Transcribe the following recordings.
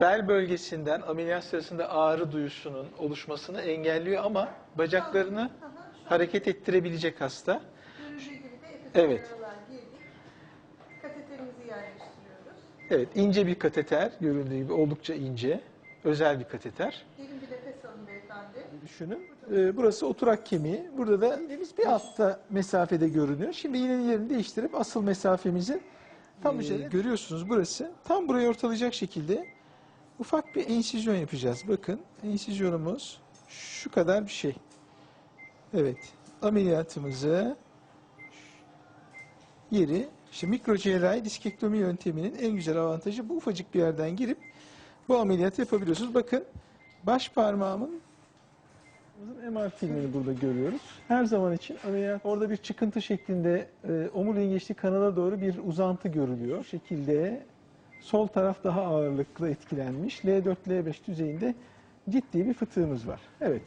bel bölgesinden ameliyat sırasında ağrı duyusunun oluşmasını engelliyor ama bacaklarını hareket ettirebilecek hasta. Evet. yaralar girdik. Kateterimizi yerleştiriyoruz. Evet, ince bir kateter görüldüğü gibi oldukça ince, özel bir kateter. Derin bir nefes alın beyefendi. Düşünün. Ee, burası oturak kemiği. Burada da iğnemiz bir altta mesafede görünüyor. Şimdi iğnenin yerini değiştirip asıl mesafemizin tam üzerine görüyorsunuz burası. Tam burayı ortalayacak şekilde ufak bir ensizyon yapacağız. Bakın ensizyonumuz şu kadar bir şey. Evet. Ameliyatımızı yeri işte mikrocerrahi diskektomi yönteminin en güzel avantajı bu ufacık bir yerden girip bu ameliyatı yapabiliyorsunuz. Bakın baş parmağımın MR filmini burada görüyoruz. Her zaman için ameliyat orada bir çıkıntı şeklinde e, omuriliğin geçtiği kanala doğru bir uzantı görülüyor. Bu şekilde sol taraf daha ağırlıklı etkilenmiş. L4, L5 düzeyinde ciddi bir fıtığımız var. Evet.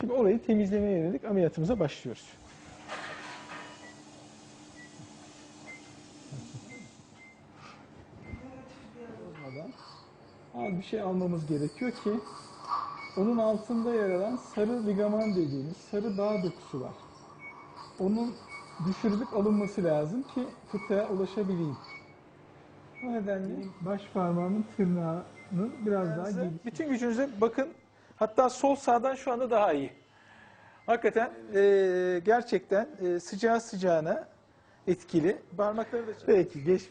Şimdi orayı temizlemeye yönelik ameliyatımıza başlıyoruz. Bir şey almamız gerekiyor ki onun altında yer alan sarı ligaman dediğimiz sarı bağ dokusu var. Onun düşürülüp alınması lazım ki fıtığa ulaşabileyim. O nedenle baş parmağımın tırnağının biraz daha geniş. Bütün gücünüze bakın. Hatta sol sağdan şu anda daha iyi. Hakikaten eee, gerçekten eee, sıcağı sıcağına etkili. Parmakları da Peki geçmiş